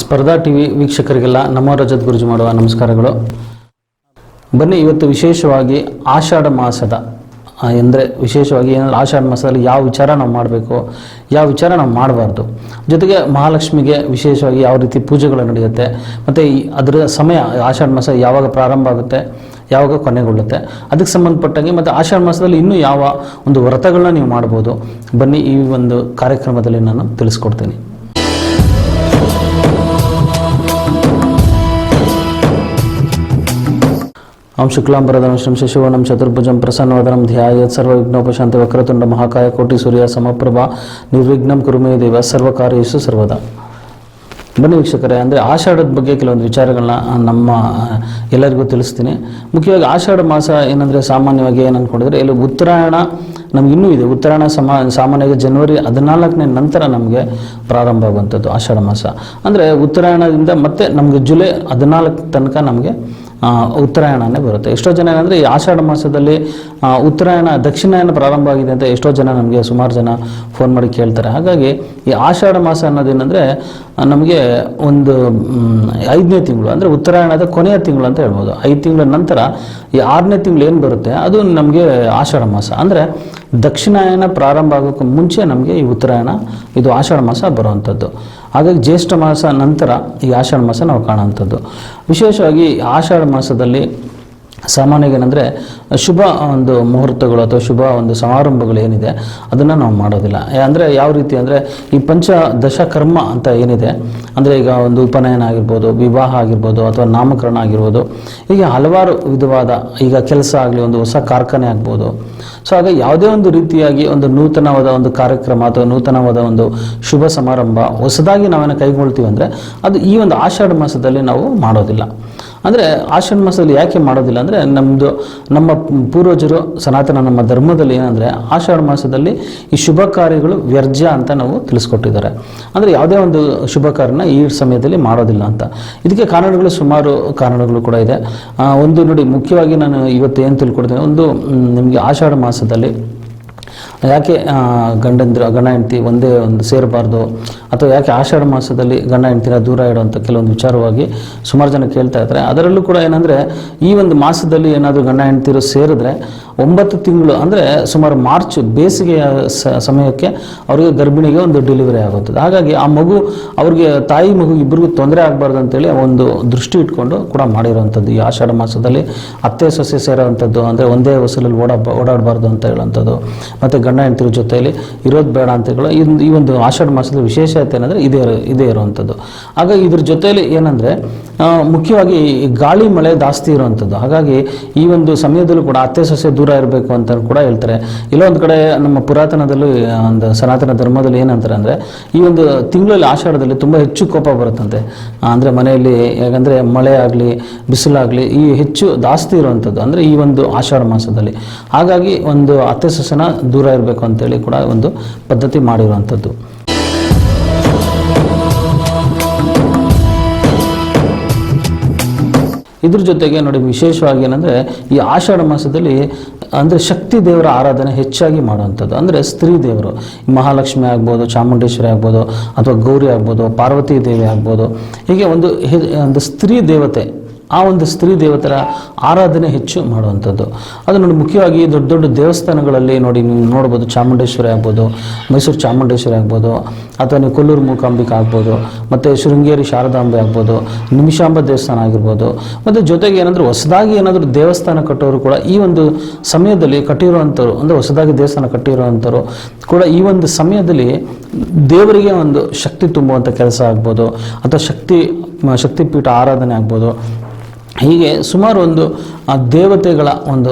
ಸ್ಪರ್ಧಾ T V ವೀಕ್ಷಕರಿಗೆಲ್ಲ ನಮ್ಮ ರಜತ್ ಗುರುಜಿ ಮಾಡುವ ನಮಸ್ಕಾರಗಳು. ಬನ್ನಿ, ಇವತ್ತು ವಿಶೇಷವಾಗಿ ಆಷಾಢ ಮಾಸದ ಎಂದರೆ ವಿಶೇಷವಾಗಿ ಏನಂದ್ರೆ ಆಷಾಢ ಮಾಸದಲ್ಲಿ ಯಾವ ವಿಚಾರ ನಾವು ಮಾಡಬೇಕು, ಯಾವ ವಿಚಾರ ನಾವು ಮಾಡಬಾರ್ದು. ಜೊತೆಗೆ ಮಹಾಲಕ್ಷ್ಮಿಗೆ ವಿಶೇಷವಾಗಿ ಯಾವ ರೀತಿ ಪೂಜೆಗಳು ನಡೆಯುತ್ತೆ, ಮತ್ತು ಅದರ ಸಮಯ, ಆಷಾಢ ಮಾಸ ಯಾವಾಗ ಪ್ರಾರಂಭ ಆಗುತ್ತೆ, ಯಾವಾಗ ಕೊನೆಗೊಳ್ಳುತ್ತೆ, ಅದಕ್ಕೆ ಸಂಬಂಧಪಟ್ಟಂಗೆ ಮತ್ತು ಆಷಾಢ ಮಾಸದಲ್ಲಿ ಇನ್ನೂ ಯಾವ ಒಂದು ವ್ರತಗಳನ್ನ ನೀವು ಮಾಡ್ಬೋದು. ಬನ್ನಿ, ಈ ಒಂದು ಕಾರ್ಯಕ್ರಮದಲ್ಲಿ ನಾನು ತಿಳಿಸ್ಕೊಡ್ತೀನಿ. ಓಂ ಶುಕ್ಲಾಂಬರದಂ ಶ್ರೀಂ ಶಶಿವರ್ಣಂ, ಚತುರ್ಭುಜಂ, ಪ್ರಸನ್ನವದನಂ ಸರ್ವ ಸರ್ವವಿಘ್ನೋಪಶಾಂತಿ, ವಕ್ರತುಂಡ, ಮಹಾಕಾಯ, ಕೋಟಿ ಸೂರ್ಯ, ಸಮಪ್ರಭ, ನಿರ್ವಿಘ್ನಂ ಕುರುಮೇ ದೇವ ಸರ್ವಕಾರ್ಯೇಶು ಸರ್ವದ. ಬನ್ನಿ ವೀಕ್ಷಕರೇ, ಅಂದರೆ ಆಷಾಢದ ಬಗ್ಗೆ ಕೆಲವೊಂದು ವಿಚಾರಗಳನ್ನ ನಮ್ಮ ಎಲ್ಲರಿಗೂ ತಿಳಿಸ್ತೀನಿ. ಮುಖ್ಯವಾಗಿ ಆಷಾಢ ಮಾಸ ಏನಂದರೆ ಸಾಮಾನ್ಯವಾಗಿ ಏನು ಅಂದ್ಕೊಂಡಿದ್ರೆ ಇಲ್ಲಿ ಉತ್ತರಾಯಣ ನಮ್ಗೆ ಇನ್ನೂ ಇದೆ. ಉತ್ತರಾಯಣ ಸಮ, ಸಾಮಾನ್ಯವಾಗಿ ಜನವರಿ ಹದಿನಾಲ್ಕನೇ ನಂತರ ನಮಗೆ ಪ್ರಾರಂಭ ಆಗುವಂಥದ್ದು ಆಷಾಢ ಮಾಸ. ಅಂದರೆ ಉತ್ತರಾಯಣದಿಂದ ಮತ್ತೆ ನಮಗೆ ಜುಲೈ ಹದಿನಾಲ್ಕು ತನಕ ನಮಗೆ ಉತ್ತರಾಯಣನೇ ಬರುತ್ತೆ. ಎಷ್ಟೋ ಜನ ಏನಂದರೆ ಈ ಆಷಾಢ ಮಾಸದಲ್ಲಿ ಉತ್ತರಾಯಣ ದಕ್ಷಿಣಾಯನ ಪ್ರಾರಂಭ ಆಗಿದೆ ಅಂತ ಎಷ್ಟೋ ಜನ ನಮಗೆ ಸುಮಾರು ಜನ ಫೋನ್ ಮಾಡಿ ಕೇಳ್ತಾರೆ. ಹಾಗಾಗಿ ಈ ಆಷಾಢ ಮಾಸ ಅನ್ನೋದೇನೆಂದರೆ ನಮಗೆ ಒಂದು ಐದನೇ ತಿಂಗಳು ಅಂದರೆ ಉತ್ತರಾಯಣದ ಕೊನೆಯ ತಿಂಗಳು ಅಂತ ಹೇಳ್ಬೋದು. ಐದು ತಿಂಗಳ ನಂತರ ಈ ಆರನೇ ತಿಂಗಳು ಏನು ಬರುತ್ತೆ, ಅದು ನಮಗೆ ಆಷಾಢ ಮಾಸ. ಅಂದರೆ ದಕ್ಷಿಣಾಯನ ಪ್ರಾರಂಭ ಆಗೋಕ್ಕೆ ಮುಂಚೆ ನಮಗೆ ಈ ಉತ್ತರಾಯಣ, ಇದು ಆಷಾಢ ಮಾಸ ಬರುವಂಥದ್ದು. ಹಾಗಾಗಿ ಜ್ಯೇಷ್ಠ ಮಾಸ ನಂತರ ಈ ಆಷಾಢ ಮಾಸ ನಾವು ಕಾಣುವಂಥದ್ದು. ವಿಶೇಷವಾಗಿ ಆಷಾಢ ಮಾಸದಲ್ಲಿ ಸಾಮಾನ್ಯವಾಗಿ ಏನಂದರೆ ಶುಭ ಒಂದು ಮುಹೂರ್ತಗಳು ಅಥವಾ ಶುಭ ಒಂದು ಸಮಾರಂಭಗಳು ಏನಿದೆ, ಅದನ್ನು ನಾವು ಮಾಡೋದಿಲ್ಲ. ಅಂದರೆ ಯಾವ ರೀತಿ ಅಂದರೆ ಈ ಪಂಚ ದಶಕರ್ಮ ಅಂತ ಏನಿದೆ, ಅಂದರೆ ಈಗ ಒಂದು ಉಪನಯನ ಆಗಿರ್ಬೋದು, ವಿವಾಹ ಆಗಿರ್ಬೋದು ಅಥವಾ ನಾಮಕರಣ ಆಗಿರ್ಬೋದು, ಹೀಗೆ ಹಲವಾರು ವಿಧವಾದ ಈಗ ಕೆಲಸ ಆಗಲಿ, ಒಂದು ಹೊಸ ಕಾರ್ಖಾನೆ ಆಗ್ಬೋದು ಸೊ ಆಗ ಯಾವುದೇ ಒಂದು ರೀತಿಯಾಗಿ ಒಂದು ನೂತನವಾದ ಒಂದು ಕಾರ್ಯಕ್ರಮ ಅಥವಾ ನೂತನವಾದ ಒಂದು ಶುಭ ಸಮಾರಂಭ ಹೊಸದಾಗಿ ನಾವೇನು ಕೈಗೊಳ್ತೀವಿ ಅಂದರೆ ಅದು ಈ ಒಂದು ಆಷಾಢ ಮಾಸದಲ್ಲಿ ನಾವು ಮಾಡೋದಿಲ್ಲ. ಅಂದರೆ ಆಷಾಢ ಮಾಸದಲ್ಲಿ ಯಾಕೆ ಮಾಡೋದಿಲ್ಲ ಅಂದರೆ ನಮ್ಮದು ನಮ್ಮ ಪೂರ್ವಜರು ಸನಾತನ ನಮ್ಮ ಧರ್ಮದಲ್ಲಿ ಏನಂದರೆ ಆಷಾಢ ಮಾಸದಲ್ಲಿ ಈ ಶುಭ ಕಾರ್ಯಗಳು ವ್ಯರ್ಜ ಅಂತ ನಾವು ತಿಳಿಸ್ಕೊಟ್ಟಿದ್ದಾರೆ. ಅಂದರೆ ಯಾವುದೇ ಒಂದು ಶುಭ ಕಾರ್ಯನ ಈ ಸಮಯದಲ್ಲಿ ಮಾಡೋದಿಲ್ಲ ಅಂತ. ಇದಕ್ಕೆ ಕಾರಣಗಳು ಸುಮಾರು ಕಾರಣಗಳು ಕೂಡ ಇದೆ. ಒಂದು ನೋಡಿ ಮುಖ್ಯವಾಗಿ ನಾನು ಇವತ್ತು ಏನು ತಿಳ್ಕೊಡ್ತೇನೆ ಒಂದು ನಿಮಗೆ ಆಷಾಢ ಮಾಸದಲ್ಲಿ. ಯಾಕೆ ಗಂಡಂದಿರ ಗಂಡ ಹೆಂಡತಿ ಒಂದೇ ಒಂದು ಸೇರಬಾರ್ದು? ಅಥವಾ ಯಾಕೆ ಆಷಾಢ ಮಾಸದಲ್ಲಿ ಗಂಡ ಹೆಂಡತಿನ ದೂರ ಇಡುವಂಥ ಕೆಲವೊಂದು ವಿಚಾರವಾಗಿ ಸುಮಾರು ಜನ ಕೇಳ್ತಾ ಇರ್ತಾರೆ ಅದರಲ್ಲೂ ಕೂಡ ಏನಂದರೆ, ಈ ಒಂದು ಮಾಸದಲ್ಲಿ ಏನಾದರೂ ಗಂಡ ಹೆಂಡತಿರು ಸೇರಿದ್ರೆ ಒಂಬತ್ತು ತಿಂಗಳು ಅಂದರೆ ಸುಮಾರು ಮಾರ್ಚ್ ಬೇಸಿಗೆಯ ಸಮಯಕ್ಕೆ ಅವರಿಗೆ ಗರ್ಭಿಣಿಗೆ ಒಂದು ಡೆಲಿವರಿ ಆಗುತ್ತದೆ. ಹಾಗಾಗಿ ಆ ಮಗು ಅವ್ರಿಗೆ ತಾಯಿ ಮಗು ಇಬ್ಬರಿಗೂ ತೊಂದರೆ ಆಗಬಾರ್ದು ಅಂತೇಳಿ ಒಂದು ದೃಷ್ಟಿ ಇಟ್ಕೊಂಡು ಕೂಡ ಮಾಡಿರೋವಂಥದ್ದು. ಈ ಆಷಾಢ ಮಾಸದಲ್ಲಿ ಅತ್ತೆ ಸೊಸೆ ಸೇರೋವಂಥದ್ದು ಅಂದರೆ ಒಂದೇ ಹೊಸಲಲ್ಲಿ ಓಡಾ ಓಡಾಡಬಾರ್ದು ಅಂತ ಹೇಳುವಂಥದ್ದು. ಮತ್ತು ಗಂಡ ಹೆಂಡತಿರ ಜೊತೆಯಲ್ಲಿ ಇರೋದು ಬೇಡ ಅಂತ ಹೇಳೋ ಈ ಒಂದು ಆಷಾಢ ಮಾಸದ ವಿಶೇಷತೆ ಏನಂದರೆ ಇದೇ ಇದೇ ಇರುವಂಥದ್ದು. ಹಾಗಾಗಿ ಇದ್ರ ಜೊತೆಯಲ್ಲಿ ಏನಂದರೆ ಮುಖ್ಯವಾಗಿ ಗಾಳಿ ಮಳೆ ಜಾಸ್ತಿ ಇರುವಂಥದ್ದು. ಹಾಗಾಗಿ ಈ ಒಂದು ಸಮಯದಲ್ಲೂ ಕೂಡ ಅತ್ತೆ ಸೊಸೆ ದೂರ ಇರಬೇಕು ಅಂತ ಕೂಡ ಹೇಳ್ತಾರೆ. ಇಲ್ಲೊಂದು ಕಡೆ ನಮ್ಮ ಪುರಾತನದಲ್ಲೂ ಒಂದು ಸನಾತನ ಧರ್ಮದಲ್ಲಿ ಏನಂತಾರೆ ಅಂದರೆ, ಈ ಒಂದು ತಿಂಗಳಲ್ಲಿ ಆಷಾಢದಲ್ಲಿ ತುಂಬ ಹೆಚ್ಚು ಕೋಪ ಬರುತ್ತಂತೆ. ಅಂದರೆ ಮನೆಯಲ್ಲಿ ಯಾಕಂದರೆ ಮಳೆ ಆಗಲಿ, ಬಿಸಿಲಾಗಲಿ, ಈ ಹೆಚ್ಚು ಜಾಸ್ತಿ ಇರುವಂಥದ್ದು ಅಂದರೆ ಈ ಒಂದು ಆಷಾಢ ಮಾಸದಲ್ಲಿ. ಹಾಗಾಗಿ ಒಂದು ಅತ್ತೆ ಸಸನ ದೂರ ಇರಬೇಕು ಅಂತೇಳಿ ಕೂಡ ಒಂದು ಪದ್ಧತಿ ಮಾಡಿರುವಂಥದ್ದು ಇದ್ರ ಜೊತೆಗೆ ನೋಡಿ ವಿಶೇಷವಾಗಿ ಏನಂದರೆ ಈ ಆಷಾಢ ಮಾಸದಲ್ಲಿ ಅಂದರೆ ಶಕ್ತಿ ದೇವರ ಆರಾಧನೆ ಹೆಚ್ಚಾಗಿ ಮಾಡುವಂಥದ್ದು. ಅಂದರೆ ಸ್ತ್ರೀ ದೇವರು, ಮಹಾಲಕ್ಷ್ಮಿ ಆಗ್ಬೋದು, ಚಾಮುಂಡೇಶ್ವರಿ ಆಗ್ಬೋದು, ಅಥವಾ ಗೌರಿ ಆಗ್ಬೋದು, ಪಾರ್ವತಿ ದೇವಿ ಆಗ್ಬೋದು. ಹೀಗೆ ಒಂದು ಒಂದು ಸ್ತ್ರೀ ದೇವತೆ ಆ ಒಂದು ಸ್ತ್ರೀ ದೇವತರ ಆರಾಧನೆ ಹೆಚ್ಚು ಮಾಡುವಂಥದ್ದು. ಅದು ನೋಡಿ ಮುಖ್ಯವಾಗಿ ದೊಡ್ಡ ದೊಡ್ಡ ದೇವಸ್ಥಾನಗಳಲ್ಲಿ ನೋಡಿ ನೀವು ನೋಡ್ಬೋದು, ಚಾಮುಂಡೇಶ್ವರಿ ಆಗ್ಬೋದು, ಮೈಸೂರು ಚಾಮುಂಡೇಶ್ವರಿ ಆಗ್ಬೋದು, ಅಥವಾ ನೀವು ಕೊಲ್ಲೂರು ಮೂಕಾಂಬಿಕೆ ಆಗ್ಬೋದು, ಮತ್ತು ಶೃಂಗೇರಿ ಶಾರದಾಂಬೆ ಆಗ್ಬೋದು, ನಿಮಿಷಾಂಬ ದೇವಸ್ಥಾನ ಆಗಿರ್ಬೋದು. ಮತ್ತು ಜೊತೆಗೆ ಏನಾದರೂ ಹೊಸದಾಗಿ ಏನಾದರೂ ದೇವಸ್ಥಾನ ಕಟ್ಟೋರು ಕೂಡ ಈ ಒಂದು ಸಮಯದಲ್ಲಿ ಕಟ್ಟಿರುವಂಥವ್ರು, ಅಂದರೆ ಹೊಸದಾಗಿ ದೇವಸ್ಥಾನ ಕಟ್ಟಿರುವಂಥವ್ರು ಕೂಡ ಈ ಒಂದು ಸಮಯದಲ್ಲಿ ದೇವರಿಗೆ ಒಂದು ಶಕ್ತಿ ತುಂಬುವಂಥ ಕೆಲಸ ಆಗ್ಬೋದು, ಅಥವಾ ಶಕ್ತಿ, ಶಕ್ತಿಪೀಠ ಆರಾಧನೆ ಆಗ್ಬೋದು. ಹೀಗೆ ಸುಮಾರು ಒಂದು ದೇವತೆಗಳ ಒಂದು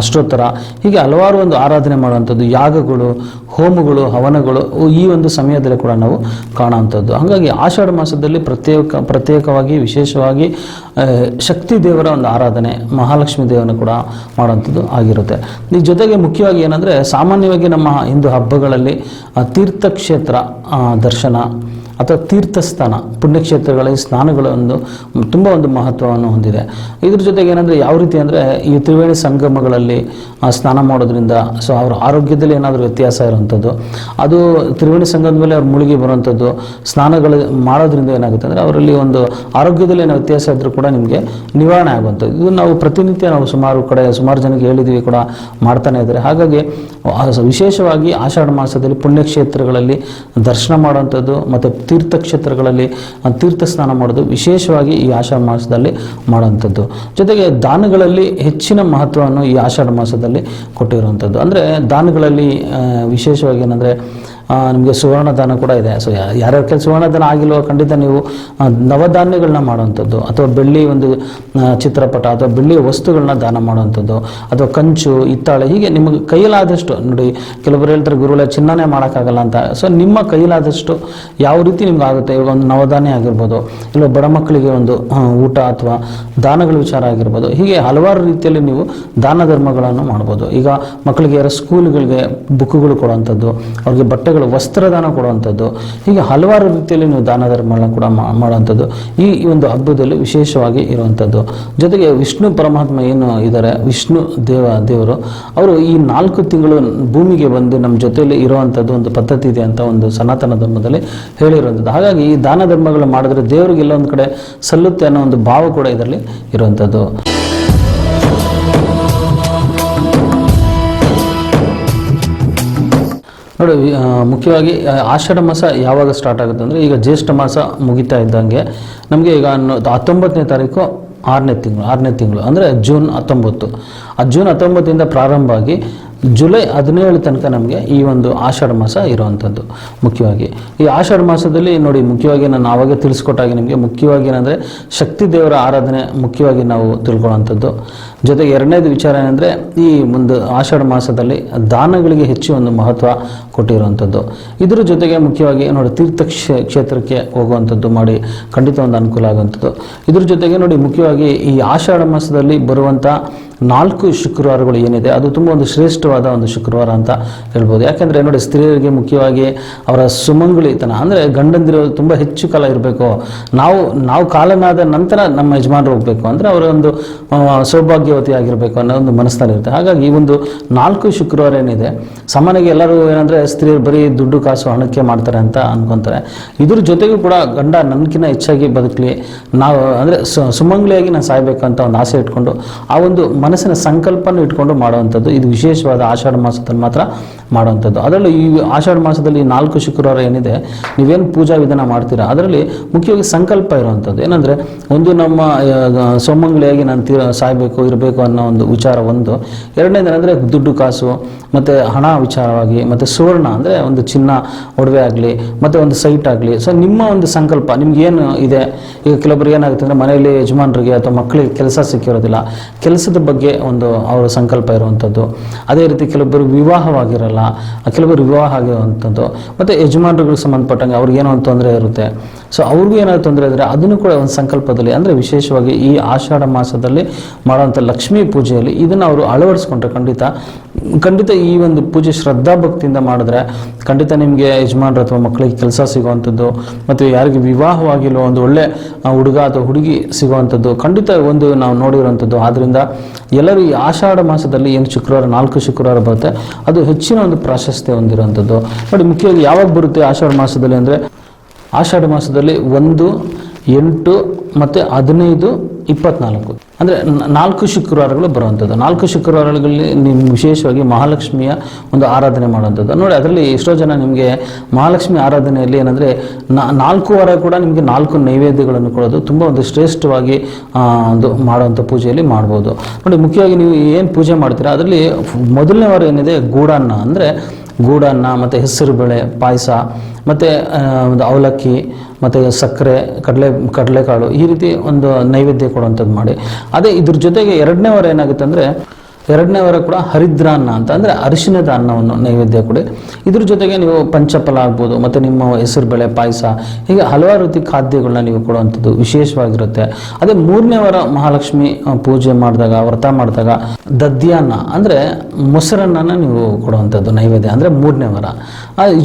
ಅಷ್ಟೋತ್ತರ, ಹೀಗೆ ಹಲವಾರು ಒಂದು ಆರಾಧನೆ ಮಾಡುವಂಥದ್ದು, ಯಾಗಗಳು, ಹೋಮಗಳು, ಹವನಗಳು ಈ ಒಂದು ಸಮಯದಲ್ಲಿ ಕೂಡ ನಾವು ಕಾಣುವಂಥದ್ದು. ಹಾಗಾಗಿ ಆಷಾಢ ಮಾಸದಲ್ಲಿ ಪ್ರತ್ಯೇಕ, ಪ್ರತ್ಯೇಕವಾಗಿ, ವಿಶೇಷವಾಗಿ ಶಕ್ತಿ ದೇವರ ಒಂದು ಆರಾಧನೆ ಮಹಾಲಕ್ಷ್ಮಿ ದೇವನ ಕೂಡ ಮಾಡುವಂಥದ್ದು ಆಗಿರುತ್ತೆ. ಈ ಜೊತೆಗೆ ಮುಖ್ಯವಾಗಿ ಏನಂದರೆ, ಸಾಮಾನ್ಯವಾಗಿ ನಮ್ಮ ಹಿಂದೂ ಹಬ್ಬಗಳಲ್ಲಿ ತೀರ್ಥಕ್ಷೇತ್ರ ದರ್ಶನ ಅಥವಾ ತೀರ್ಥಸ್ಥಾನ, ಪುಣ್ಯಕ್ಷೇತ್ರಗಳಲ್ಲಿ ಸ್ನಾನಗಳ ಒಂದು ತುಂಬ ಒಂದು ಮಹತ್ವವನ್ನು ಹೊಂದಿದೆ. ಇದ್ರ ಜೊತೆಗೆ ಏನಂದರೆ ಯಾವ ರೀತಿ ಅಂದರೆ ಈ ತ್ರಿವೇಣಿ ಸಂಗಮಗಳಲ್ಲಿ ಸ್ನಾನ ಮಾಡೋದ್ರಿಂದ, ಸೊ ಅವ್ರ ಆರೋಗ್ಯದಲ್ಲಿ ಏನಾದರೂ ವ್ಯತ್ಯಾಸ ಇರುವಂಥದ್ದು, ಅದು ತ್ರಿವೇಣಿ ಸಂಗಮದ ಮೇಲೆ ಅವ್ರು ಮುಳುಗಿ ಬರುವಂಥದ್ದು, ಸ್ನಾನಗಳು ಮಾಡೋದ್ರಿಂದ ಏನಾಗುತ್ತೆ ಅಂದರೆ ಅವರಲ್ಲಿ ಒಂದು ಆರೋಗ್ಯದಲ್ಲಿ ಏನೋ ವ್ಯತ್ಯಾಸ ಇದ್ದರೂ ಕೂಡ ನಿಮಗೆ ನಿವಾರಣೆ ಆಗುವಂಥದ್ದು. ಇದು ನಾವು ಪ್ರತಿನಿತ್ಯ ನಾವು ಸುಮಾರು ಕಡೆ, ಸುಮಾರು ಜನಕ್ಕೆ ಹೇಳಿದ್ದೀವಿ ಕೂಡ ಮಾಡ್ತಾನೆ ಇದ್ದಾರೆ. ಹಾಗಾಗಿ ವಿಶೇಷವಾಗಿ ಆಷಾಢ ಮಾಸದಲ್ಲಿ ಪುಣ್ಯಕ್ಷೇತ್ರಗಳಲ್ಲಿ ದರ್ಶನ ಮಾಡುವಂಥದ್ದು, ಮತ್ತು ತೀರ್ಥಕ್ಷೇತ್ರಗಳಲ್ಲಿ ತೀರ್ಥ ಸ್ನಾನ ಮಾಡೋದು ವಿಶೇಷವಾಗಿ ಈ ಆಷಾಢ ಮಾಸದಲ್ಲಿ ಮಾಡುವಂಥದ್ದು. ಜೊತೆಗೆ ದಾನಗಳಲ್ಲಿ ಹೆಚ್ಚಿನ ಮಹತ್ವವನ್ನು ಈ ಆಷಾಢ ಮಾಸದಲ್ಲಿ ಕೊಟ್ಟಿರುವಂಥದ್ದು. ಅಂದರೆ ದಾನಗಳಲ್ಲಿ ವಿಶೇಷವಾಗಿ ಏನಂದರೆ ನಿಮಗೆ ಸುವರ್ಣದಾನ ಕೂಡ ಇದೆ. ಸೊ ಯಾರ್ಯಾರ ಕೆಲಸ ಸುವರ್ಣ ದಾನ ಆಗಿಲ್ವೋ ಖಂಡಿತ ನೀವು ನವಧಾನ್ಯಗಳನ್ನ ಮಾಡುವಂಥದ್ದು, ಅಥವಾ ಬೆಳ್ಳಿ ಒಂದು ಚಿತ್ರಪಟ, ಅಥವಾ ಬೆಳ್ಳಿ ವಸ್ತುಗಳನ್ನ ದಾನ ಮಾಡುವಂಥದ್ದು, ಅಥವಾ ಕಂಚು, ಹಿತ್ತಾಳೆ, ಹೀಗೆ ನಿಮಗೆ ಕೈಲಾದಷ್ಟು, ನೋಡಿ, ಕೆಲವರು ಹೇಳ್ತಾರೆ, ಗುರುಗಳ, ಚಿನ್ನನೇ ಮಾಡೋಕ್ಕಾಗಲ್ಲ ಅಂತ. ಸೊ ನಿಮ್ಮ ಕೈಲಾದಷ್ಟು ಯಾವ ರೀತಿ ನಿಮ್ಗೆ ಆಗುತ್ತೆ? ಇವಾಗ ಒಂದು ನವಧಾನ್ಯ ಆಗಿರ್ಬೋದು, ಇಲ್ಲ ಬಡ ಮಕ್ಕಳಿಗೆ ಒಂದು ಊಟ ಅಥವಾ ದಾನಗಳ ವಿಚಾರ ಆಗಿರ್ಬೋದು, ಹೀಗೆ ಹಲವಾರು ರೀತಿಯಲ್ಲಿ ನೀವು ದಾನ ಧರ್ಮಗಳನ್ನು ಮಾಡ್ಬೋದು. ಈಗ ಮಕ್ಕಳಿಗೆ ಯಾರೋ ಸ್ಕೂಲ್ಗಳಿಗೆ ಬುಕ್ಗಳು ಕೊಡುವಂಥದ್ದು, ಅವ್ರಿಗೆ ಬಟ್ಟೆಗಳು ವಸ್ತ್ರದಾನ ಕೊಡುವಂಥದ್ದು. ಹೀಗೆ ಹಲವಾರು ರೀತಿಯಲ್ಲಿ ನೀವು ದಾನ ಧರ್ಮಗಳನ್ನ ಕೂಡ ಮಾಡುವಂಥದ್ದು. ಈ ಒಂದು ಹಬ್ಬದಲ್ಲಿ ವಿಶೇಷವಾಗಿ ಇರುವಂಥದ್ದು. ಜೊತೆಗೆ ವಿಷ್ಣು ಪರಮಾತ್ಮ ಏನು ಇದ್ದಾರೆ? ವಿಷ್ಣು ದೇವ, ದೇವರು. ಅವರು ಈ ನಾಲ್ಕು ತಿಂಗಳು ಭೂಮಿಗೆ ಬಂದು ನಮ್ಮ ಜೊತೆಯಲ್ಲಿ ಇರುವಂಥದ್ದು ಒಂದು ಪದ್ಧತಿ ಇದೆ ಅಂತ ಒಂದು ಸನಾತನ ಧರ್ಮದಲ್ಲಿ ಹೇಳಿರುವಂಥದ್ದು. ಹಾಗಾಗಿ ಈ ದಾನ ಧರ್ಮಗಳು ಮಾಡಿದ್ರೆ ದೇವರಿಗೆ ಎಲ್ಲ ಒಂದು ಕಡೆ ಸಲ್ಲುತ್ತೆ ಅನ್ನೋ ಒಂದು ಭಾವ ಕೂಡ ಇದರಲ್ಲಿ ಇರುವಂಥದ್ದು. ನೋಡಿ ಮುಖ್ಯವಾಗಿ ಆಷಾಢ ಮಾಸ ಯಾವಾಗ ಸ್ಟಾರ್ಟ್ ಆಗುತ್ತೆ ಅಂದರೆ ಈಗ ಜ್ಯೇಷ್ಠ ಮಾಸ ಮುಗಿತಾ ಇದ್ದಂಗೆ ನಮಗೆ ಈಗ ಹತ್ತೊಂಬತ್ತನೇ ತಾರೀಕು ಆರನೇ ತಿಂಗಳು ಆರನೇ ತಿಂಗಳು ಅಂದರೆ ಜೂನ್ ಹತ್ತೊಂಬತ್ತು. ಆ ಜೂನ್ ಹತ್ತೊಂಬತ್ತಿಂದ ಪ್ರಾರಂಭ ಆಗಿ ಜುಲೈ ಹದಿನೇಳು ತನಕ ನಮಗೆ ಈ ಒಂದು ಆಷಾಢ ಮಾಸ ಇರುವಂಥದ್ದು ಮುಖ್ಯವಾಗಿ. ಈ ಆಷಾಢ ಮಾಸದಲ್ಲಿ ನೋಡಿ, ಮುಖ್ಯವಾಗಿ ನಾನು ಆವಾಗ ತಿಳಿಸ್ಕೊಟ್ಟಾಗಿ ನಿಮಗೆ ಮುಖ್ಯವಾಗಿ ಏನಂದರೆ ಶಕ್ತಿ ದೇವರ ಆರಾಧನೆ ಮುಖ್ಯವಾಗಿ ನಾವು ತಿಳ್ಕೊಳ್ಳುವಂಥದ್ದು. ಜೊತೆಗೆ ಎರಡನೇದು ವಿಚಾರ ಏನಂದರೆ ಈ ಒಂದು ಆಷಾಢ ಮಾಸದಲ್ಲಿ ದಾನಗಳಿಗೆ ಹೆಚ್ಚು ಒಂದು ಮಹತ್ವ ಕೊಟ್ಟಿರುವಂಥದ್ದು. ಇದರ ಜೊತೆಗೆ ಮುಖ್ಯವಾಗಿ ನೋಡಿ ತೀರ್ಥ ಕ್ಷೇ- ಕ್ಷೇತ್ರಕ್ಕೆ ಹೋಗುವಂಥದ್ದು ಮಾಡಿ ಖಂಡಿತ ಒಂದು ಅನುಕೂಲ ಆಗುವಂಥದ್ದು. ಇದ್ರ ಜೊತೆಗೆ ನೋಡಿ ಮುಖ್ಯವಾಗಿ ಈ ಆಷಾಢ ಮಾಸದಲ್ಲಿ ಬರುವಂಥ ನಾಲ್ಕು ಶುಕ್ರವಾರಗಳು ಏನಿದೆ ಅದು ತುಂಬ ಒಂದು ಶ್ರೇಷ್ಠವಾದ ಒಂದು ಶುಕ್ರವಾರ ಅಂತ ಹೇಳ್ಬೋದು. ಯಾಕೆಂದರೆ ನೋಡಿ ಸ್ತ್ರೀಯರಿಗೆ ಮುಖ್ಯವಾಗಿ ಅವರ ಸುಮಂಗಳಿತನ ಅಂದರೆ ಗಂಡಂದಿರು ತುಂಬ ಹೆಚ್ಚು ಕಾಲ ಇರಬೇಕು. ನಾವು ನಾವು ಕಾಲನಾದ ನಂತರ ನಮ್ಮ ಯಜಮಾನರು ಹೋಗಬೇಕು. ಅಂದರೆ ಅವರ ಒಂದು ಆ, ಸೌಭಾಗ್ಯವತಿ ಆಗಿರಬೇಕು ಅನ್ನೋ ಒಂದು ಮನಸ್ಸಿನಲ್ಲಿ ಇರುತ್ತೆ. ಹಾಗಾಗಿ ಈ ಒಂದು ನಾಲ್ಕು ಶುಕ್ರವಾರ ಏನಿದೆ, ಸಾಮಾನ್ಯವಾಗಿ ಎಲ್ಲರೂ ಏನಂದರೆ ಸ್ತ್ರೀಯರು ಬರೀ ದುಡ್ಡು ಕಾಸು ಹಣಕ್ಕೆ ಮಾಡ್ತಾರೆ ಅಂತ ಅನ್ಕೊಂತಾರೆ. ಇದ್ರ ಜೊತೆಗೂ ಕೂಡ ಗಂಡ ನನಗಿನ್ನ ಹೆಚ್ಚಾಗಿ ಬದುಕಲಿ, ನಾವು ಅಂದರೆ ಸುಮಂಗ್ಲಿಯಾಗಿ ನಾನು ಸಾಯ್ಬೇಕು ಅಂತ ಒಂದು ಆಸೆ ಇಟ್ಕೊಂಡು, ಆ ಒಂದು ಮನಸ್ಸಿನ ಸಂಕಲ್ಪನ ಇಟ್ಕೊಂಡು ಮಾಡುವಂಥದ್ದು, ಇದು ವಿಶೇಷವಾದ ಆಷಾಢ ಮಾಸದಲ್ಲಿ ಮಾತ್ರ ಮಾಡುವಂಥದ್ದು. ಅದರಲ್ಲೂ ಈ ಆಷಾಢ ಮಾಸದಲ್ಲಿ ನಾಲ್ಕು ಶುಕ್ರವಾರ ಏನಿದೆ, ನೀವೇನು ಪೂಜಾ ವಿಧಾನ ಮಾಡ್ತೀರಾ? ಅದರಲ್ಲಿ ಮುಖ್ಯವಾಗಿ ಸಂಕಲ್ಪ ಇರುವಂಥದ್ದು. ಏನಂದರೆ, ಒಂದು ನಮ್ಮ ಸೋಮಂಗ್ಲಿಯಾಗಿ ನಾನು ತೀರ, ಸಾಯಬೇಕು ಅನ್ನೋ ಒಂದು ವಿಚಾರ ಒಂದು. ಎರಡನೇದು ಏನಂದರೆ ದುಡ್ಡು ಕಾಸು. ಮತ್ತು ಹಣ ವಿಚಾರವಾಗಿ, ಮತ್ತು ಸುವರ್ಣ ಅಂದರೆ ಒಂದು ಚಿನ್ನ, ಒಡವೆ ಆಗಲಿ, ಮತ್ತು ಒಂದು ಸೈಟ್ ಆಗಲಿ. ಸೊ ನಿಮ್ಮ ಒಂದು ಸಂಕಲ್ಪ, ನಿಮ್ಗೆ ಏನು ಇದೆ? ಈಗ ಕೆಲವೊಬ್ರಿಗೆ ಏನಾಗುತ್ತೆ ಅಂದರೆ ಮನೆಯಲ್ಲಿ ಯಜಮಾನರಿಗೆ ಅಥವಾ ಮಕ್ಕಳಿಗೆ ಕೆಲಸ ಸಿಕ್ಕಿರೋದಿಲ್ಲ. ಕೆಲಸದ ಬಗ್ಗೆ ಒಂದು ಅವರ ಸಂಕಲ್ಪ ಇರುವಂಥದ್ದು. ಅದೇ ರೀತಿ ಕೆಲವೊಬ್ಬರು ವಿವಾಹವಾಗಿರಲ್ಲ ಕೆಲವರು ವಿವಾಹ ಆಗಿರುವಂಥದ್ದು. ಮತ್ತು ಯಜಮಾನರಿಗೆ ಸಂಬಂಧಪಟ್ಟಂಗೆ ಅವ್ರಿಗೆ ಏನೋ ಒಂದು ತೊಂದರೆ ಇರುತ್ತೆ. ಸೊ ಅವ್ರಿಗೂ ಏನಾದ್ರು ತೊಂದರೆ ಇದ್ದರೆ ಅದನ್ನು ಕೂಡ ಒಂದು ಸಂಕಲ್ಪದಲ್ಲಿ, ಅಂದರೆ ವಿಶೇಷವಾಗಿ ಈ ಆಷಾಢ ಮಾಸದಲ್ಲಿ ಮಾಡುವಂಥ ಲಕ್ಷ್ಮೀ ಪೂಜೆಯಲ್ಲಿ ಇದನ್ನು ಅವರು ಅಳವಡಿಸ್ಕೊಂಡ್ರೆ ಖಂಡಿತ ಖಂಡಿತ ಈ ಒಂದು ಪೂಜೆ ಶ್ರದ್ಧಾ ಭಕ್ತಿಯಿಂದ ಮಾಡಿದ್ರೆ ಖಂಡಿತ ನಿಮಗೆ ಯಜಮಾನರು ಅಥವಾ ಮಕ್ಕಳಿಗೆ ಕೆಲಸ ಸಿಗುವಂಥದ್ದು ಮತ್ತು ಯಾರಿಗೆ ವಿವಾಹವಾಗಿಲ್ಲೋ ಒಂದು ಒಳ್ಳೆ ಹುಡುಗ ಅಥವಾ ಹುಡುಗಿ ಸಿಗುವಂಥದ್ದು ಖಂಡಿತ ಒಂದು ನಾವು ನೋಡಿರುವಂಥದ್ದು. ಆದ್ದರಿಂದ ಎಲ್ಲರೂ ಈ ಆಷಾಢ ಮಾಸದಲ್ಲಿ ಏನು ಶುಕ್ರವಾರ, ನಾಲ್ಕು ಶುಕ್ರವಾರ ಬರುತ್ತೆ, ಅದು ಹೆಚ್ಚಿನ ಒಂದು ಪ್ರಾಶಸ್ತ್ಯ ಹೊಂದಿರುವಂಥದ್ದು. ನೋಡಿ, ಮುಖ್ಯವಾಗಿ ಯಾವಾಗ ಬರುತ್ತೆ ಆಷಾಢ ಮಾಸದಲ್ಲಿ ಅಂದರೆ ಆಷಾಢ ಮಾಸದಲ್ಲಿ ಒಂದು, ಎಂಟು ಮತ್ತು ಹದಿನೈದು, ಇಪ್ಪತ್ನಾಲ್ಕು. ಅಂದರೆ ನಾಲ್ಕು ಶುಕ್ರವಾರಗಳು ಬರುವಂಥದ್ದು. ನಾಲ್ಕು ಶುಕ್ರವಾರಗಳಲ್ಲಿ ನಿಮ್ಮ ವಿಶೇಷವಾಗಿ ಮಹಾಲಕ್ಷ್ಮಿಯ ಒಂದು ಆರಾಧನೆ ಮಾಡುವಂಥದ್ದು. ನೋಡಿ, ಅದರಲ್ಲಿ ಎಷ್ಟೋ ಜನ ನಿಮಗೆ ಮಹಾಲಕ್ಷ್ಮಿ ಆರಾಧನೆಯಲ್ಲಿ ಏನಂದರೆ ನಾಲ್ಕು ವಾರ ಕೂಡ ನಿಮಗೆ ನಾಲ್ಕು ನೈವೇದ್ಯಗಳನ್ನು ಕೊಡೋದು ತುಂಬ ಒಂದು ಶ್ರೇಷ್ಠವಾಗಿ ಒಂದು ಮಾಡುವಂಥ ಪೂಜೆಯಲ್ಲಿ ಮಾಡ್ಬೋದು. ನೋಡಿ, ಮುಖ್ಯವಾಗಿ ನೀವು ಏನು ಪೂಜೆ ಮಾಡ್ತೀರಾ? ಅದರಲ್ಲಿ ಮೊದಲನೇ ವಾರ ಏನಿದೆ? ಗೂಡನ್ನ. ಅಂದರೆ ಗೂಡನ್ನ, ಮತ್ತು ಹೆಸರು ಬೇಳೆ ಪಾಯಸ, ಮತ್ತು ಒಂದು ಅವಲಕ್ಕಿ ಮತ್ತು ಸಕ್ಕರೆ, ಕಡಲೆ, ಕಡಲೆಕಾಳು ಈ ರೀತಿ ಒಂದು ನೈವೇದ್ಯ ಕೊಡುವಂಥದ್ದು ಮಾಡಿ. ಅದೇ ಇದ್ರ ಜೊತೆಗೆ ಎರಡನೇ ವಾರ ಏನಾಗುತ್ತೆ ಅಂದರೆ, ಎರಡನೇ ವಾರ ಕೂಡ ಹರಿದ್ರಾನ್ನ ಅಂತ ಅಂದರೆ ಅರಿಶಿನದ ಅನ್ನವನ್ನು ನೈವೇದ್ಯ ಕೊಡಿ. ಇದ್ರ ಜೊತೆಗೆ ನೀವು ಪಂಚಫಲ ಆಗ್ಬೋದು, ಮತ್ತು ನಿಮ್ಮ ಹೆಸರು ಬೇಳೆ, ಪಾಯಸ, ಹೀಗೆ ಹಲವಾರು ರೀತಿ ಖಾದ್ಯಗಳನ್ನ ನೀವು ಕೊಡುವಂಥದ್ದು ವಿಶೇಷವಾಗಿರುತ್ತೆ. ಅದೇ ಮೂರನೇ ವಾರ ಮಹಾಲಕ್ಷ್ಮಿ ಪೂಜೆ ಮಾಡಿದಾಗ, ವ್ರತ ಮಾಡಿದಾಗ ದದ್ಯಾನ್ನ, ಅಂದರೆ ಮೊಸರನ್ನ ನೀವು ಕೊಡುವಂಥದ್ದು ನೈವೇದ್ಯ, ಅಂದರೆ ಮೂರನೇ ವಾರ.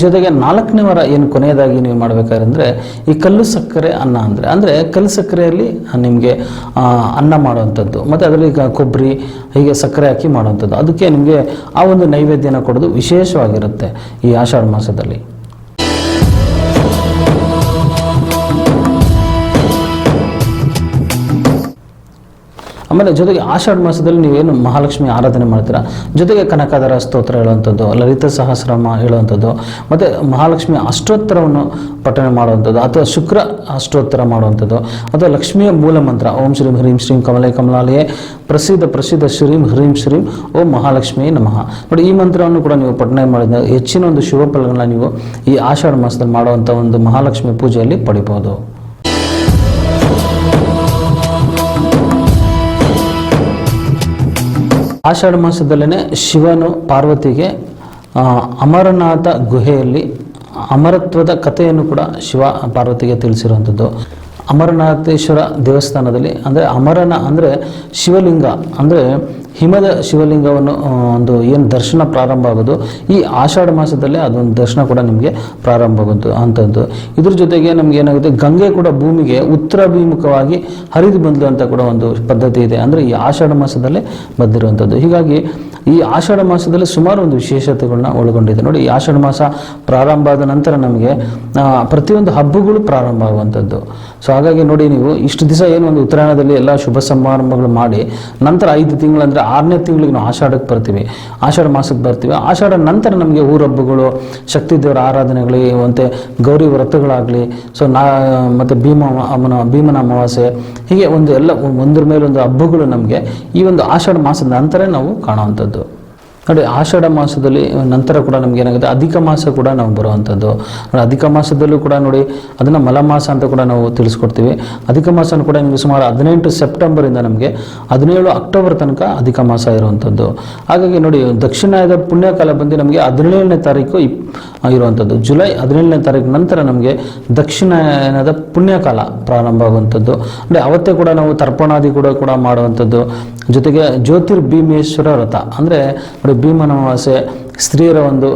ಜೊತೆಗೆ ನಾಲ್ಕನೇ ವಾರ ಏನು ಕೊನೆಯದಾಗಿ ನೀವು ಮಾಡಬೇಕಾದ್ರೆ ಈ ಕಲ್ಲು ಸಕ್ಕರೆ ಅನ್ನ ಅಂದರೆ ಅಂದರೆ ಕಲ್ಲು ಸಕ್ಕರೆಯಲ್ಲಿ ನಿಮಗೆ ಅನ್ನ ಮಾಡುವಂಥದ್ದು, ಮತ್ತು ಅದರಲ್ಲಿ ಕೊಬ್ಬರಿ, ಹೀಗೆ ಸಕ್ಕರೆ ಹಾಕಿ ಮಾಡುವಂಥದ್ದು. ಅದಕ್ಕೆ ನಿಮಗೆ ಆ ಒಂದು ನೈವೇದ್ಯನ ಕೊಡೋದು ವಿಶೇಷವಾಗಿರುತ್ತೆ ಈ ಆಷಾಢ ಮಾಸದಲ್ಲಿ. ಆಮೇಲೆ ಜೊತೆಗೆ ಆಷಾಢ ಮಾಸದಲ್ಲಿ ನೀವೇನು ಮಹಾಲಕ್ಷ್ಮಿ ಆರಾಧನೆ ಮಾಡ್ತೀರಾ? ಜೊತೆಗೆ ಕನಕಾದರ ಸ್ತೋತ್ರ ಹೇಳುವಂಥದ್ದು, ಲಲಿತ ಸಹಸ್ರಮ ಹೇಳುವಂಥದ್ದು, ಮತ್ತು ಮಹಾಲಕ್ಷ್ಮಿ ಅಷ್ಟೋತ್ತರವನ್ನು ಪಠನೆ ಮಾಡುವಂಥದ್ದು, ಅಥವಾ ಶುಕ್ರ ಅಷ್ಟೋತ್ತರ ಮಾಡುವಂಥದ್ದು, ಅಥವಾ ಲಕ್ಷ್ಮಿಯ ಮೂಲ ಮಂತ್ರ, ಓಂ ಶ್ರೀಂ ಹ್ರೀಂ ಶ್ರೀಂ ಕಮಲೆ ಕಮಲಾಲಯೇ, ಪ್ರಸಿದ್ಧ ಪ್ರಸಿದ್ಧ ಶ್ರೀಂ ಹ್ರೀಂ ಶ್ರೀಂ, ಓಂ ಮಹಾಲಕ್ಷ್ಮಿ ನಮಃ. ನೋಡಿ, ಈ ಮಂತ್ರವನ್ನು ಕೂಡ ನೀವು ಪಠನೆ ಮಾಡಿದ ಹೆಚ್ಚಿನ ಒಂದು ಶುಭ ಫಲಗಳನ್ನ ನೀವು ಈ ಆಷಾಢ ಮಾಸದಲ್ಲಿ ಮಾಡುವಂಥ ಒಂದು ಮಹಾಲಕ್ಷ್ಮಿ ಪೂಜೆಯಲ್ಲಿ ಪಡಿಬೋದು. ಆಷಾಢ ಮಾಸದಲ್ಲೇ ಶಿವನು ಪಾರ್ವತಿಗೆ ಅಮರನಾಥ ಗುಹೆಯಲ್ಲಿ, ಅಮರತ್ವದ ಕಥೆಯನ್ನು ಕೂಡ ಶಿವ ಪಾರ್ವತಿಗೆ ತಿಳಿಸಿರುವಂಥದ್ದು. ಅಮರನಾಥೇಶ್ವರ ದೇವಸ್ಥಾನದಲ್ಲಿ, ಅಂದರೆ ಅಮರನ, ಅಂದರೆ ಶಿವಲಿಂಗ, ಅಂದರೆ ಹಿಮದ ಶಿವಲಿಂಗವನ್ನು ಒಂದು ಏನು ದರ್ಶನ ಪ್ರಾರಂಭ ಆಗೋದು, ಈ ಆಷಾಢ ಮಾಸದಲ್ಲೇ ಅದೊಂದು ದರ್ಶನ ಕೂಡ ನಿಮಗೆ ಪ್ರಾರಂಭ ಆಗೋದು ಅಂಥದ್ದು ಇದ್ರ ಜೊತೆಗೆ ನಮ್ಗೆ ಏನಾಗುತ್ತೆ, ಗಂಗೆ ಕೂಡ ಭೂಮಿಗೆ ಉತ್ತರಾಭಿಮುಖವಾಗಿ ಹರಿದು ಬಂದ್ಲು ಅಂತ ಕೂಡ ಒಂದು ಪದ್ಧತಿ ಇದೆ. ಅಂದರೆ ಈ ಆಷಾಢ ಮಾಸದಲ್ಲೇ ಬಂದಿರುವಂಥದ್ದು ಹೀಗಾಗಿ ಈ ಆಷಾಢ ಮಾಸದಲ್ಲಿ ಸುಮಾರು ಒಂದು ವಿಶೇಷತೆಗಳನ್ನ ಒಳಗೊಂಡಿದೆ. ನೋಡಿ, ಈ ಆಷಾಢ ಮಾಸ ಪ್ರಾರಂಭ ಆದ ನಂತರ ನಮಗೆ ಪ್ರತಿಯೊಂದು ಹಬ್ಬಗಳು ಪ್ರಾರಂಭ ಆಗುವಂಥದ್ದು ಸೊ ಹಾಗಾಗಿ ನೋಡಿ ನೀವು, ಇಷ್ಟು ದಿವಸ ಏನು ಒಂದು ಉತ್ತರಾಯಣದಲ್ಲಿ ಎಲ್ಲ ಶುಭ ಸಮಾರಂಭಗಳು ಮಾಡಿ, ನಂತರ ಐದು ತಿಂಗಳಂದ್ರೆ ಆರನೇ ತಿಂಗಳಿಗೆ ನಾವು ಆಷಾಢಕ್ಕೆ ಬರ್ತೀವಿ. ಆಷಾಢ ಮಾಸಕ್ಕೆ ಬರ್ತೀವಿ. ಆಷಾಢ ನಂತರ ನಮಗೆ ಊರ ಹಬ್ಬಗಳು ಶಕ್ತಿ ದೇವರ ಆರಾಧನೆಗಳು, ಮತ್ತು ಗೌರಿ ವ್ರತಗಳಾಗಲಿ, ಸೊ ನಾ, ಮತ್ತು ಭೀಮ, ಅಮನ, ಭೀಮನ ಅಮಾವಾಸ್ಯೆ, ಹೀಗೆ ಒಂದು ಎಲ್ಲ ಒಂದ್ರ ಮೇಲೊಂದು ಹಬ್ಬಗಳು ನಮಗೆ ಈ ಒಂದು ಆಷಾಢ ಮಾಸದ ನಂತರ ನಾವು ಕಾಣುವಂಥದ್ದು. ನೋಡಿ, ಆಷಾಢ ಮಾಸದಲ್ಲಿ ನಂತರ ಕೂಡ ನಮ್ಗೆ ಏನಾಗುತ್ತೆ? ಅಧಿಕ ಮಾಸ ಕೂಡ ನಾವು ಬರುವಂಥದ್ದು. ಅಧಿಕ ಮಾಸದಲ್ಲೂ ಕೂಡ ನೋಡಿ, ಅದನ್ನು ಮಲಮಾಸ ಅಂತ ಕೂಡ ನಾವು ತಿಳಿಸ್ಕೊಡ್ತೀವಿ. ಅಧಿಕ ಮಾಸ ಕೂಡ ನಿಮಗೆ ಸುಮಾರು ಹದಿನೆಂಟು ಸೆಪ್ಟೆಂಬರಿಂದ ನಮಗೆ ಹದಿನೇಳು ಅಕ್ಟೋಬರ್ ತನಕ ಅಧಿಕ ಮಾಸ ಇರುವಂಥದ್ದು. ಹಾಗಾಗಿ ನೋಡಿ, ದಕ್ಷಿಣಾಯದ ಪುಣ್ಯಕಾಲ ಬಂದು ನಮಗೆ ಹದಿನೇಳನೇ ತಾರೀಕು ಇಪ್ ಇರುವಂಥದ್ದು ಜುಲೈ ಹದಿನೇಳನೇ ತಾರೀಕು ನಂತರ ನಮಗೆ ದಕ್ಷಿಣಾಯನದ ಪುಣ್ಯಕಾಲ ಪ್ರಾರಂಭ ಆಗುವಂಥದ್ದು ಅಂದರೆ ಅವತ್ತೇ ಕೂಡ ನಾವು ತರ್ಪಣಾದಿ ಕೂಡ ಕೂಡ ಮಾಡುವಂಥದ್ದು. ಜೊತೆಗೆ ಜ್ಯೋತಿರ್ಭೀಮೇಶ್ವರ ವ್ರತ. ಅಂದರೆ ನೋಡಿ ಭೀಮನ ಅಮಾವಾಸ್ಯೆ ಸ್ತ್ರೀಯರ ಒಂದು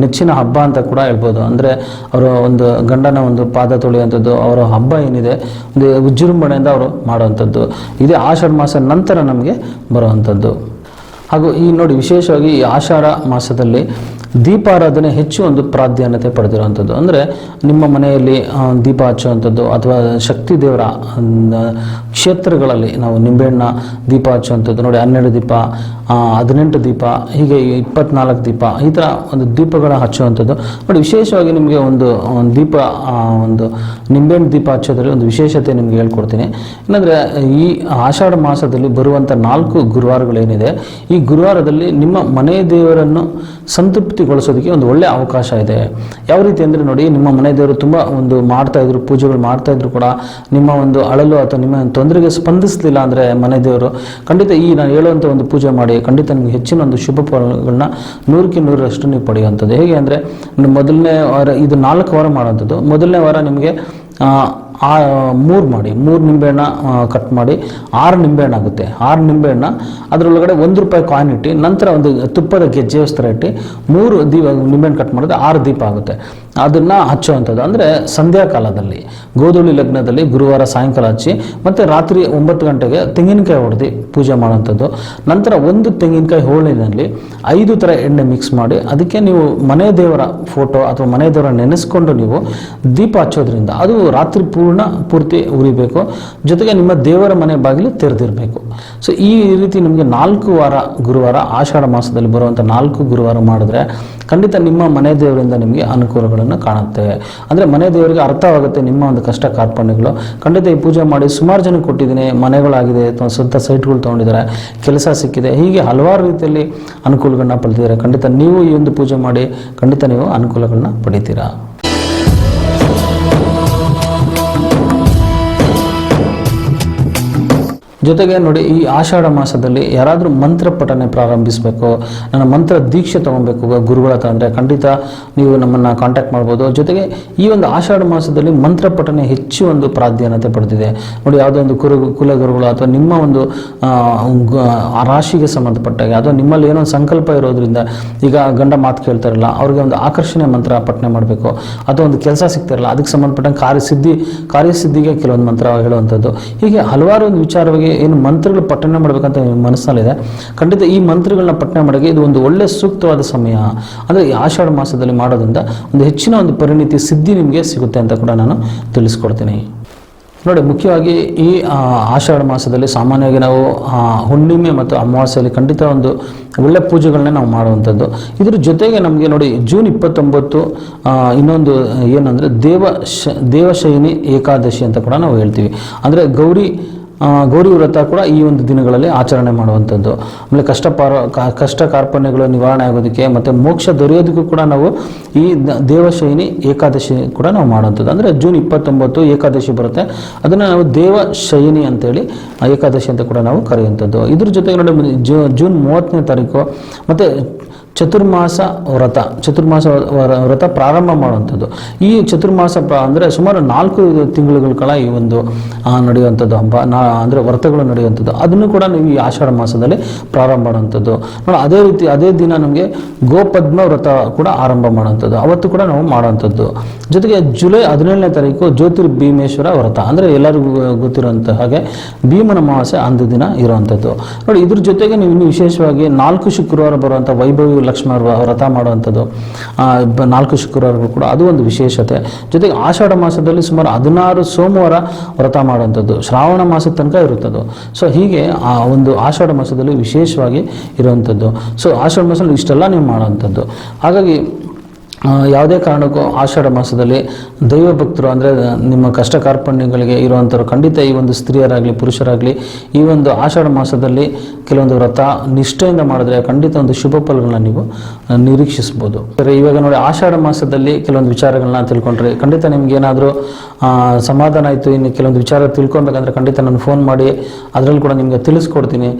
ನೆಚ್ಚಿನ ಹಬ್ಬ ಅಂತ ಕೂಡ ಹೇಳ್ಬೋದು. ಅಂದರೆ ಅವರ ಒಂದು ಗಂಡನ ಒಂದು ಪಾದ ತೊಳೆಯುವಂಥದ್ದು, ಅವರ ಹಬ್ಬ ಏನಿದೆ, ಒಂದು ವಿಜೃಂಭಣೆಯಿಂದ ಅವರು ಮಾಡುವಂಥದ್ದು. ಇದೇ ಆಷಾಢ ಮಾಸ ನಂತರ ನಮಗೆ ಬರುವಂಥದ್ದು. ಹಾಗೂ ಈ ನೋಡಿ ವಿಶೇಷವಾಗಿ ಈ ಆಷಾಢ ಮಾಸದಲ್ಲಿ ದೀಪಾರಾಧನೆ ಹೆಚ್ಚು ಒಂದು ಪ್ರಾಧಾನ್ಯತೆ ಪಡೆದಿರುವಂಥದ್ದು. ಅಂದರೆ ನಿಮ್ಮ ಮನೆಯಲ್ಲಿ ದೀಪ ಹಚ್ಚುವಂಥದ್ದು ಅಥವಾ ಶಕ್ತಿ ದೇವರ ಕ್ಷೇತ್ರಗಳಲ್ಲಿ ನಾವು ನಿಂಬೆಹಣ್ಣ ದೀಪ ಹಚ್ಚುವಂಥದ್ದು, ನೋಡಿ ಹನ್ನೆರಡು ದೀಪ ಹದಿನೆಂಟು ದೀಪ, ಹೀಗೆ ಇಪ್ಪತ್ನಾಲ್ಕು ದೀಪ, ಈ ಥರ ಒಂದು ದೀಪಗಳ ಹಚ್ಚುವಂಥದ್ದು. ನೋಡಿ ವಿಶೇಷವಾಗಿ ನಿಮಗೆ ಒಂದು ದೀಪ ಒಂದು ನಿಂಬೆಹಣ್ಣು ದೀಪ ಹಚ್ಚೋದ್ರಲ್ಲಿ ಒಂದು ವಿಶೇಷತೆ ನಿಮಗೆ ಹೇಳ್ಕೊಡ್ತೀನಿ. ಏನಂದರೆ ಈ ಆಷಾಢ ಮಾಸದಲ್ಲಿ ಬರುವಂಥ ನಾಲ್ಕು ಗುರುವಾರಗಳೇನಿದೆ, ಈ ಗುರುವಾರದಲ್ಲಿ ನಿಮ್ಮ ಮನೆ ದೇವರನ್ನು ಸಂತೃಪ್ತಿಗೊಳಿಸೋದಕ್ಕೆ ಒಂದು ಒಳ್ಳೆಯ ಅವಕಾಶ ಇದೆ. ಯಾವ ರೀತಿ ಅಂದರೆ ನೋಡಿ, ನಿಮ್ಮ ಮನೆ ದೇವರು ತುಂಬ ಒಂದು ಮಾಡ್ತಾ ಇದ್ರು, ಪೂಜೆಗಳು ಮಾಡ್ತಾ ಇದ್ರು ಕೂಡ ನಿಮ್ಮ ಒಂದು ಅಳಲು ಅಥವಾ ನಿಮ್ಮ ತೊಂದರೆಗೆ ಸ್ಪಂದಿಸಲಿಲ್ಲ ಅಂದರೆ ಮನೆ ದೇವರು ಖಂಡಿತ ಈ ನಾನು ಹೇಳುವಂಥ ಒಂದು ಪೂಜೆ ಮಾಡಿ, ಖಂಡಿತ ನಿಮಗೆ ಹೆಚ್ಚಿನ ಒಂದು ಶುಭ ಫಲಗಳನ್ನ ನೂರಕ್ಕೆ ನೂರರಷ್ಟು ನೀವು ಪಡೆಯುವಂಥದ್ದು. ಹೇಗೆ ಅಂದರೆ, ಮೊದಲನೇ ವಾರ, ಇದು ನಾಲ್ಕು ವಾರ ಮಾಡುವಂಥದ್ದು. ಮೊದಲನೇ ವಾರ ನಿಮಗೆ ಆ, ಮೂರು ಮಾಡಿ ಮೂರು ನಿಂಬೆಹಣ್ಣ ಕಟ್ ಮಾಡಿ ಆರು ನಿಂಬೆಹಣ್ಣು ಆಗುತ್ತೆ. ಆರು ನಿಂಬೆಹಣ್ಣ ಅದರೊಳಗಡೆ ಒಂದು ರೂಪಾಯಿ ಕಾಯಿನ್ ಇಟ್ಟು ನಂತರ ಒಂದು ತುಪ್ಪದ ಗೆಜ್ಜೆ ಥರ ಇಟ್ಟು ಮೂರು ದೀಪ ನಿಂಬೆಹಣ್ಣು ಕಟ್ ಮಾಡಿದ್ರೆ ಆರು ದೀಪ ಆಗುತ್ತೆ. ಅದನ್ನು ಹಚ್ಚುವಂಥದ್ದು. ಅಂದರೆ ಸಂಧ್ಯಾಕಾಲದಲ್ಲಿ, ಗೋಧುಳಿ ಲಗ್ನದಲ್ಲಿ ಗುರುವಾರ ಸಾಯಂಕಾಲ ಹಚ್ಚಿ, ಮತ್ತು ರಾತ್ರಿ ಒಂಬತ್ತು ಗಂಟೆಗೆ ತೆಂಗಿನಕಾಯಿ ಹೊಡೆದು ಪೂಜೆ ಮಾಡುವಂಥದ್ದು. ನಂತರ ಒಂದು ತೆಂಗಿನಕಾಯಿ ಹೋಳಿನಲ್ಲಿ ಐದು ಥರ ಎಣ್ಣೆ ಮಿಕ್ಸ್ ಮಾಡಿ, ಅದಕ್ಕೆ ನೀವು ಮನೆ ದೇವರ ಫೋಟೋ ಅಥವಾ ಮನೆ ದೇವರ ನೆನೆಸ್ಕೊಂಡು ನೀವು ದೀಪ ಹಚ್ಚೋದ್ರಿಂದ ಅದು ರಾತ್ರಿ ಪೂರ್ಣ ಪೂರ್ತಿ ಉರಿಬೇಕು. ಜೊತೆಗೆ ನಿಮ್ಮ ದೇವರ ಮನೆ ಬಾಗಿಲು ತೆರೆದಿರಬೇಕು. ಸೊ ಈ ರೀತಿ ನಿಮಗೆ ನಾಲ್ಕು ವಾರ ಗುರುವಾರ, ಆಷಾಢ ಮಾಸದಲ್ಲಿ ಬರುವಂಥ ನಾಲ್ಕು ಗುರುವಾರ ಮಾಡಿದ್ರೆ ಖಂಡಿತ ನಿಮ್ಮ ಮನೆ ದೇವರಿಂದ ನಿಮಗೆ ಅನುಕೂಲಗಳನ್ನು ಕಾಣುತ್ತೆ. ಅಂದರೆ ಮನೆ ದೇವರಿಗೆ ಅರ್ಥವಾಗುತ್ತೆ ನಿಮ್ಮ ಒಂದು ಕಷ್ಟ ಕಾರ್ಪಣ್ಯಗಳು. ಖಂಡಿತ ಈ ಪೂಜೆ ಮಾಡಿ ಸುಮಾರು ಜನ ಕೊಟ್ಟಿದ್ದೀನಿ, ಮನೆಗಳಾಗಿದೆ, ಅಥವಾ ಸ್ವಂತ ಸೈಟ್ಗಳು ತೊಗೊಂಡಿದ್ದಾರೆ, ಕೆಲಸ ಸಿಕ್ಕಿದೆ. ಹೀಗೆ ಹಲವಾರು ರೀತಿಯಲ್ಲಿ ಅನುಕೂಲಗಳನ್ನ ಪಡೆದಿದ್ದಾರೆ. ಖಂಡಿತ ನೀವು ಈ ಒಂದು ಪೂಜೆ ಮಾಡಿ ಖಂಡಿತ ನೀವು ಅನುಕೂಲಗಳನ್ನ ಪಡಿತೀರಾ? ಜೊತೆಗೆ ನೋಡಿ, ಈ ಆಷಾಢ ಮಾಸದಲ್ಲಿ ಯಾರಾದರೂ ಮಂತ್ರ ಪಠನೆ ಪ್ರಾರಂಭಿಸಬೇಕು, ನನ್ನ ಮಂತ್ರ ದೀಕ್ಷೆ ತೊಗೊಬೇಕು ಗುರುಗಳ ಹತ್ರ ಖಂಡಿತ ನೀವು ನಮ್ಮನ್ನು ಕಾಂಟ್ಯಾಕ್ಟ್ ಮಾಡ್ಬೋದು. ಜೊತೆಗೆ ಈ ಒಂದು ಆಷಾಢ ಮಾಸದಲ್ಲಿ ಮಂತ್ರ ಪಠನೆ ಹೆಚ್ಚು ಒಂದು ಪ್ರಾಧಾನ್ಯತೆ ಪಡೆದಿದೆ. ನೋಡಿ, ಯಾವುದೋ ಒಂದು ಕುರು, ಕುಲಗುರುಗಳು ಅಥವಾ ನಿಮ್ಮ ಒಂದು ರಾಶಿಗೆ ಸಂಬಂಧಪಟ್ಟಾಗೆ ಅಥವಾ ನಿಮ್ಮಲ್ಲಿ ಏನೋ ಸಂಕಲ್ಪ ಇರೋದ್ರಿಂದ ಈಗ ಗಂಡ ಮಾತು ಕೇಳ್ತಾರಲ್ಲ, ಅವ್ರಿಗೆ ಒಂದು ಆಕರ್ಷಣೆ ಮಂತ್ರ ಪಠನೆ ಮಾಡಬೇಕು. ಅಥವಾ ಒಂದು ಕೆಲಸ ಸಿಗ್ತಾರಲ್ಲ, ಅದಕ್ಕೆ ಸಂಬಂಧಪಟ್ಟಂಗೆ ಕಾರ್ಯಸಿದ್ಧಿ, ಕಾರ್ಯಸಿದ್ಧಿಗೆ ಕೆಲವೊಂದು ಮಂತ್ರ ಹೇಳುವಂಥದ್ದು. ಹೀಗೆ ಹಲವಾರು ಒಂದು ವಿಚಾರವಾಗಿ ಏನು ಮಂತ್ರಗಳು ಪಠಣ ಮಾಡಬೇಕಂತ ಮನಸ್ಸಲ್ಲಿದೆ. ಖಂಡಿತ ಈ ಮಂತ್ರಗಳನ್ನ ಪಠಣ ಮಾಡೋಕ್ಕೆ ಇದು ಒಂದು ಒಳ್ಳೆ ಸೂಕ್ತವಾದ ಸಮಯ. ಅಂದರೆ ಆಷಾಢ ಮಾಸದಲ್ಲಿ ಮಾಡೋದ್ರಿಂದ ಒಂದು ಹೆಚ್ಚಿನ ಒಂದು ಪರಿಣಿತಿ ಸಿದ್ಧಿ ನಿಮಗೆ ಸಿಗುತ್ತೆ ಅಂತ ಕೂಡ ನಾನು ತಿಳಿಸ್ಕೊಡ್ತೀನಿ. ನೋಡಿ, ಮುಖ್ಯವಾಗಿ ಈ ಆಷಾಢ ಮಾಸದಲ್ಲಿ ಸಾಮಾನ್ಯವಾಗಿ ನಾವು ಹುಣ್ಣಿಮೆ ಮತ್ತು ಅಮಾವಾಸ್ಯೆಯಲ್ಲಿ ಖಂಡಿತ ಒಂದು ಒಳ್ಳೆ ಪೂಜೆಗಳನ್ನೇ ನಾವು ಮಾಡುವಂಥದ್ದು. ಇದ್ರ ಜೊತೆಗೆ ನಮಗೆ ನೋಡಿ, ಜೂನ್ ಇಪ್ಪತ್ತೊಂಬತ್ತು ಇನ್ನೊಂದು ಏನಂದರೆ ದೇವ ಶ, ದೇವಶಯನಿ ಏಕಾದಶಿ ಅಂತ ಕೂಡ ನಾವು ಹೇಳ್ತೀವಿ. ಅಂದರೆ ಗೌರಿ ಗೌರಿ ವ್ರತ ಕೂಡ ಈ ಒಂದು ದಿನಗಳಲ್ಲಿ ಆಚರಣೆ ಮಾಡುವಂಥದ್ದು. ಆಮೇಲೆ ಕಷ್ಟ ಪಾರ ಕಷ್ಟ ಕಾರ್ಪಣ್ಯಗಳು ನಿವಾರಣೆ ಆಗೋದಕ್ಕೆ ಮತ್ತು ಮೋಕ್ಷ ದೊರೆಯೋದಕ್ಕೂ ಕೂಡ ನಾವು ಈ ದೇವಶೈನಿ ದೇವಶಯನಿ ಏಕಾದಶಿ ಕೂಡ ನಾವು ಮಾಡುವಂಥದ್ದು. ಅಂದರೆ ಜೂನ್ ಇಪ್ಪತ್ತೊಂಬತ್ತು ಏಕಾದಶಿ ಬರುತ್ತೆ. ಅದನ್ನು ನಾವು ದೇವಶೈನಿ ಅಂತೇಳಿ ಏಕಾದಶಿ ಅಂತ ಕೂಡ ನಾವು ಕರೆಯುವಂಥದ್ದು. ಇದ್ರ ಜೊತೆಗೆ ನೋಡಿ ಜೂನ್ ಮೂವತ್ತನೇ ತಾರೀಕು, ಮತ್ತು ಚತುರ್ಮಾಸ ವ್ರತ, ಚತುರ್ಮಾಸ ವರ- ವ್ರತ ಪ್ರಾರಂಭ ಮಾಡುವಂಥದ್ದು. ಈ ಚತುರ್ಮಾಸ ಅಂದರೆ ಸುಮಾರು ನಾಲ್ಕು ತಿಂಗಳುಗಳ ಕಾಲ ಈ ಒಂದು ನಡೆಯುವಂಥದ್ದು ಹಬ್ಬ, ನಾ, ಅಂದರೆ ವ್ರತಗಳು ನಡೆಯುವಂಥದ್ದು. ಅದನ್ನು ಕೂಡ ನೀವು ಈ ಆಷಾಢ ಮಾಸದಲ್ಲಿ ಪ್ರಾರಂಭ ಮಾಡುವಂಥದ್ದು. ನೋಡಿ, ಅದೇ ರೀತಿ, ಅದೇ ದಿನ ನಮಗೆ ಗೋಪದ್ಮ ವ್ರತ ಕೂಡ ಆರಂಭ ಮಾಡುವಂಥದ್ದು. ಅವತ್ತು ಕೂಡ ನಾವು ಮಾಡುವಂಥದ್ದು. ಜೊತೆಗೆ ಜುಲೈ ಹದಿನೇಳನೇ ತಾರೀಕು ಜ್ಯೋತಿರ್ಭೀಮೇಶ್ವರ ವ್ರತ. ಅಂದರೆ ಎಲ್ಲರಿಗೂ ಗೊತ್ತಿರುವಂಥ ಹಾಗೆ ಭೀಮನ ಮಾಸ ಅಂದು ದಿನ ಇರುವಂಥದ್ದು. ನೋಡಿ, ಇದ್ರ ಜೊತೆಗೆ ನೀವು ಇನ್ನು ವಿಶೇಷವಾಗಿ ನಾಲ್ಕು ಶುಕ್ರವಾರ ಬರುವಂಥ ವೈಭವಿ ಲಕ್ಷ್ಮಣ ವ್ರತ ಮಾಡುವಂಥದ್ದು ನಾಲ್ಕು ಶುಕ್ರವಾರಗಳು ಕೂಡ ಅದು ಒಂದು ವಿಶೇಷತೆ. ಜೊತೆಗೆ ಆಷಾಢ ಮಾಸದಲ್ಲಿ ಸುಮಾರು ಹದಿನಾರು ಸೋಮವಾರ ವ್ರತ ಮಾಡುವಂಥದ್ದು, ಶ್ರಾವಣ ಮಾಸದ ತನಕ ಇರುತ್ತದು. ಸೊ, ಹೀಗೆ, ಆ, ಒಂದು ಆಷಾಢ ಮಾಸದಲ್ಲಿ ವಿಶೇಷವಾಗಿ ಇರುವಂಥದ್ದು. ಸೊ, ಆಷಾಢ ಮಾಸದಲ್ಲಿ ಇಷ್ಟೆಲ್ಲ ನೀವು ಮಾಡುವಂಥದ್ದು. ಹಾಗಾಗಿ ಯಾವುದೇ ಕಾರಣಕ್ಕೂ ಆಷಾಢ ಮಾಸದಲ್ಲಿ ದೈವ ಭಕ್ತರು ಅಂದರೆ ನಿಮ್ಮ ಕಷ್ಟ ಕಾರ್ಪಣ್ಯಗಳಿಗೆ ಇರುವಂಥವ್ರು ಖಂಡಿತ ಈ ಒಂದು ಸ್ತ್ರೀಯರಾಗಲಿ, ಪುರುಷರಾಗಲಿ, ಈ ಒಂದು ಆಷಾಢ ಮಾಸದಲ್ಲಿ ಕೆಲವೊಂದು ವ್ರತ ನಿಷ್ಠೆಯಿಂದ ಮಾಡಿದ್ರೆ ಖಂಡಿತ ಒಂದು ಶುಭ ಫಲಗಳನ್ನ ನೀವು ನಿರೀಕ್ಷಿಸ್ಬೋದು ಇವಾಗ ನೋಡಿ, ಆಷಾಢ ಮಾಸದಲ್ಲಿ ಕೆಲವೊಂದು ವಿಚಾರಗಳನ್ನ ತಿಳ್ಕೊಂಡ್ರೆ. ಖಂಡಿತ ನಿಮ್ಗೆ ಏನಾದರೂ ಸಮಾಧಾನ ಆಯಿತು, ಇನ್ನು ಕೆಲವೊಂದು ವಿಚಾರ ತಿಳ್ಕೊಬೇಕಂದ್ರೆ ಖಂಡಿತ ನಾನು ಫೋನ್ ಮಾಡಿ, ಅದರಲ್ಲಿ ಕೂಡ ನಿಮಗೆ ತಿಳಿಸ್ಕೊಡ್ತೀನಿ.